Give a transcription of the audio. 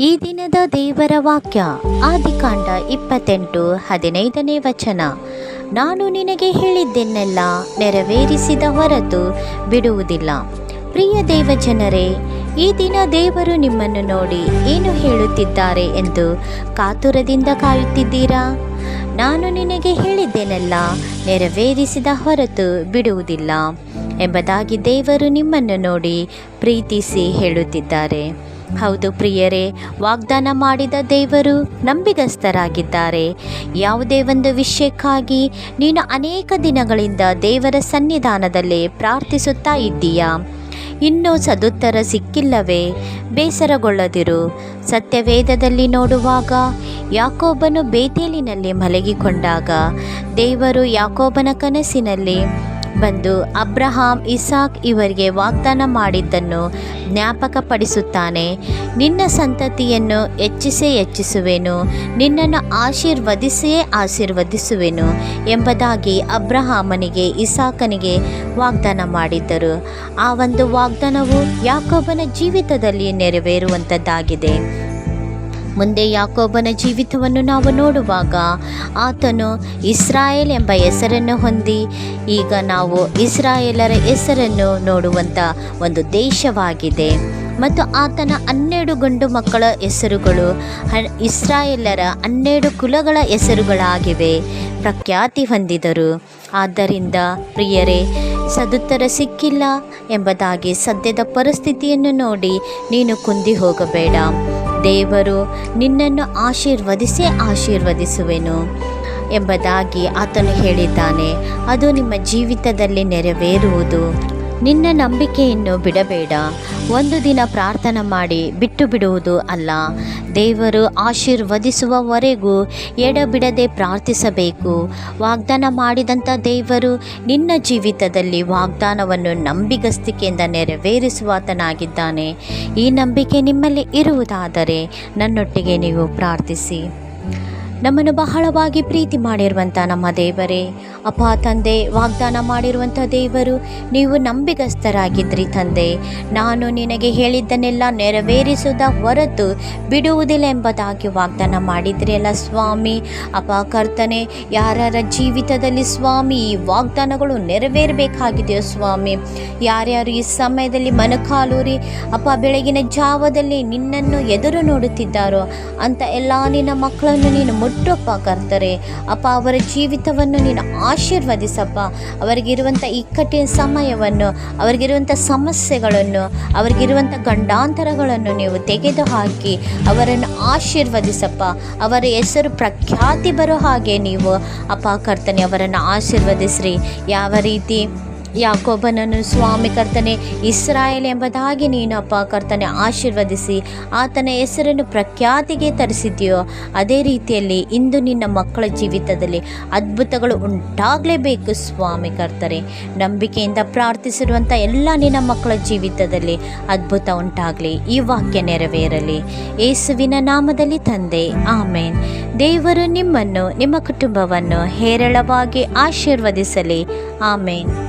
ಈ ದಿನದ ದೇವರ ವಾಕ್ಯ, ಆದಿಕಾಂಡ ಇಪ್ಪತ್ತೆಂಟು ಹದಿನೈದನೇ ವಚನ. ನಾನು ನಿನಗೆ ಹೇಳಿದ್ದೆನ್ನೆಲ್ಲ ನೆರವೇರಿಸಿದ ಹೊರತು ಬಿಡುವುದಿಲ್ಲ. ಪ್ರಿಯ ದೇವಜನರೇ, ಈ ದಿನ ದೇವರು ನಿಮ್ಮನ್ನು ನೋಡಿ ಏನು ಹೇಳುತ್ತಿದ್ದಾರೆ ಎಂದು ಕಾತುರದಿಂದ ಕಾಯುತ್ತಿದ್ದೀರಾ? ನಾನು ನಿನಗೆ ಹೇಳಿದ್ದೇನೆಲ್ಲ ನೆರವೇರಿಸಿದ ಹೊರತು ಬಿಡುವುದಿಲ್ಲ ಎಂಬುದಾಗಿ ದೇವರು ನಿಮ್ಮನ್ನು ನೋಡಿ ಪ್ರೀತಿಸಿ ಹೇಳುತ್ತಿದ್ದಾರೆ. ಹೌದು ಪ್ರಿಯರೇ, ವಾಗ್ದಾನ ಮಾಡಿದ ದೇವರು ನಂಬಿಗಸ್ತರಾಗಿದ್ದಾರೆ. ಯಾವುದೇ ಒಂದು ವಿಷಯಕ್ಕಾಗಿ ನೀನು ಅನೇಕ ದಿನಗಳಿಂದ ದೇವರ ಸನ್ನಿಧಾನದಲ್ಲಿ ಪ್ರಾರ್ಥಿಸುತ್ತಾ ಇದ್ದೀಯಾ? ಇನ್ನೂ ಸದುತ್ತರ ಸಿಕ್ಕಿಲ್ಲವೇ? ಬೇಸರಗೊಳ್ಳದಿರು. ಸತ್ಯವೇದದಲ್ಲಿ ನೋಡುವಾಗ ಯಾಕೋಬನು ಬೇತೇಲಿನಲ್ಲಿ ಮಲಗಿಕೊಂಡಾಗ ದೇವರು ಯಾಕೋಬನ ಕನಸಿನಲ್ಲಿ ಬಂದು ಅಬ್ರಹಾಂ, ಇಸಾಕ್ ಇವರಿಗೆ ವಾಗ್ದಾನ ಮಾಡಿದ್ದನ್ನು ಜ್ಞಾಪಕಪಡಿಸುತ್ತಾನೆ. ನಿನ್ನ ಸಂತತಿಯನ್ನು ಹೆಚ್ಚಿಸೇ ಹೆಚ್ಚಿಸುವೆನು, ನಿನ್ನನ್ನು ಆಶೀರ್ವದಿಸಿಯೇ ಆಶೀರ್ವದಿಸುವೆನು ಎಂಬುದಾಗಿ ಅಬ್ರಹಾಮನಿಗೆ, ಇಸಾಕನಿಗೆ ವಾಗ್ದಾನ ಮಾಡಿದ್ದರು. ಆ ಒಂದು ವಾಗ್ದಾನವು ಯಾಕೋಬನ ಜೀವಿತದಲ್ಲಿ ನೆರವೇರುವಂಥದ್ದಾಗಿದೆ ಮುಂದೆ ಯಾಕೋಬನ ಜೀವಿತವನ್ನು ನಾವು ನೋಡುವಾಗ ಆತನು ಇಸ್ರಾಯೇಲ್ ಎಂಬ ಹೆಸರನ್ನು ಹೊಂದಿ ಈಗ ನಾವು ಇಸ್ರಾಯೇಲರ ಹೆಸರನ್ನು ನೋಡುವಂಥ ಒಂದು ದೇಶವಾಗಿದೆ. ಮತ್ತು ಆತನ ಹನ್ನೆರಡು ಗಂಡು ಮಕ್ಕಳ ಹೆಸರುಗಳು ಹ ಇಸ್ರಾಯೇಲರ ಹನ್ನೆರಡು ಕುಲಗಳ ಹೆಸರುಗಳಾಗಿವೆ. ಪ್ರಖ್ಯಾತಿ ಹೊಂದಿದರು. ಆದ್ದರಿಂದ ಪ್ರಿಯರೇ, ಸದುತ್ತರ ಸಿಕ್ಕಿಲ್ಲ ಎಂಬುದಾಗಿ ಸದ್ಯದ ಪರಿಸ್ಥಿತಿಯನ್ನು ನೋಡಿ ನೀನು ಕುಂದಿ ಹೋಗಬೇಡ ದೇವರು ನಿನ್ನನ್ನು ಆಶೀರ್ವದಿಸೇ ಆಶೀರ್ವದಿಸುವೆನು ಎಂಬುದಾಗಿ ಆತನು ಹೇಳಿದ್ದಾನೆ. ಅದು ನಿಮ್ಮ ಜೀವಿತದಲ್ಲಿ ನೆರವೇರುವುದು. ನಿನ್ನ ನಂಬಿಕೆಯನ್ನು ಬಿಡಬೇಡ. ಒಂದು ದಿನ ಪ್ರಾರ್ಥನೆ ಮಾಡಿ ಬಿಟ್ಟು ಬಿಡುವುದು ಅಲ್ಲ. ದೇವರು ಆಶೀರ್ವದಿಸುವವರೆಗೂ ಎಡಬಿಡದೆ ಪ್ರಾರ್ಥಿಸಬೇಕು. ವಾಗ್ದಾನ ಮಾಡಿದಂಥ ದೇವರು ನಿನ್ನ ಜೀವಿತದಲ್ಲಿ ವಾಗ್ದಾನವನ್ನು ನಂಬಿಗಸ್ತಿಕೆಯಿಂದ ನೆರವೇರಿಸುವಾತನಾಗಿದ್ದಾನೆ. ಈ ನಂಬಿಕೆ ನಿಮ್ಮಲ್ಲಿ ಇರುವುದಾದರೆ ನನ್ನೊಟ್ಟಿಗೆ ನೀವು ಪ್ರಾರ್ಥಿಸಿ. ನಮ್ಮನ್ನು ಬಹಳವಾಗಿ ಪ್ರೀತಿ ಮಾಡಿರುವಂಥ ನಮ್ಮ ದೇವರೇ. ಅಪ್ಪ, ತಂದೆ, ವಾಗ್ದಾನ ಮಾಡಿರುವಂಥ ದೇವರು, ನೀವು ನಂಬಿಗಸ್ತರಾಗಿದ್ರಿ ತಂದೆ. ನಾನು ನಿನಗೆ ಹೇಳಿದ್ದನ್ನೆಲ್ಲ ನೆರವೇರಿಸುವುದ ಹೊರತು ಬಿಡುವುದಿಲ್ಲ ಎಂಬುದಾಗಿ ವಾಗ್ದಾನ ಮಾಡಿದ್ರಿ ಅಲ್ಲ ಸ್ವಾಮಿ. ಅಪ್ಪ, ಕರ್ತನೆ ಯಾರ್ಯಾರ ಜೀವಿತದಲ್ಲಿ ಸ್ವಾಮಿ, ಈ ವಾಗ್ದಾನಗಳು ನೆರವೇರಬೇಕಾಗಿದೆಯೋ ಸ್ವಾಮಿ. ಯಾರ್ಯಾರು ಈ ಸಮಯದಲ್ಲಿ ಮನಕಾಲೂರಿ, ಅಪ್ಪ, ಬೆಳಗಿನ ಜಾವದಲ್ಲಿ ನಿನ್ನನ್ನು ಎದುರು ನೋಡುತ್ತಿದ್ದಾರೋ, ಅಂತ ಎಲ್ಲ ನಿನ್ನ ಮಕ್ಕಳನ್ನು ನೀನು ಮುಟ್ಟಪ್ಪ ಕರ್ತರೆ. ಅಪ್ಪ, ಅವರ ಜೀವಿತವನ್ನು ನೀನು ಆಶೀರ್ವದಿಸಪ್ಪ. ಅವರಿಗಿರುವಂಥ ಇಕ್ಕಟ್ಟಿನ ಸಮಯವನ್ನು, ಅವರಿಗಿರುವಂಥ ಸಮಸ್ಯೆಗಳನ್ನು, ಅವರಿಗಿರುವಂಥ ಗಂಡಾಂತರಗಳನ್ನು ನೀವು ತೆಗೆದುಹಾಕಿ ಅವರನ್ನು ಆಶೀರ್ವದಿಸಪ್ಪ. ಅವರ ಹೆಸರು ಪ್ರಖ್ಯಾತಿ ಬರೋ ಹಾಗೆ ನೀವು, ಅಪ್ಪ ಕರ್ತನೆ, ಅವರನ್ನು ಆಶೀರ್ವದಿಸ್ರಿ. ಯಾವ ರೀತಿ? ಯಾಕೋಬನನ್ನು ಸ್ವಾಮಿ ಕರ್ತನೆ, ಇಸ್ರಾಯೇಲ್ ಎಂಬುದಾಗಿ ನೀನಪ್ಪ ಕರ್ತನೆ ಆಶೀರ್ವದಿಸಿ, ಆತನ ಹೆಸರನ್ನು ಪ್ರಖ್ಯಾತಿಗೆ ತರಿಸಿದೆಯೋ ಅದೇ ರೀತಿಯಲ್ಲಿ ಇಂದು ನಿನ್ನ ಮಕ್ಕಳ ಜೀವಿತದಲ್ಲಿ ಅದ್ಭುತಗಳು ಉಂಟಾಗಲೇಬೇಕು ಸ್ವಾಮಿ ಕರ್ತರೆ ನಂಬಿಕೆಯಿಂದ ಪ್ರಾರ್ಥಿಸಿರುವಂಥ ಎಲ್ಲ ನಿನ್ನ ಮಕ್ಕಳ ಜೀವಿತದಲ್ಲಿ ಅದ್ಭುತ ಉಂಟಾಗಲಿ, ಈ ವಾಕ್ಯ ನೆರವೇರಲಿ. ಯೇಸುವಿನ ನಾಮದಲ್ಲಿ ತಂದೆ, ಆಮೇನ್. ದೇವರು ನಿಮ್ಮನ್ನು, ನಿಮ್ಮ ಕುಟುಂಬವನ್ನು ಹೇರಳವಾಗಿ ಆಶೀರ್ವದಿಸಲಿ, ಆಮೇನ್.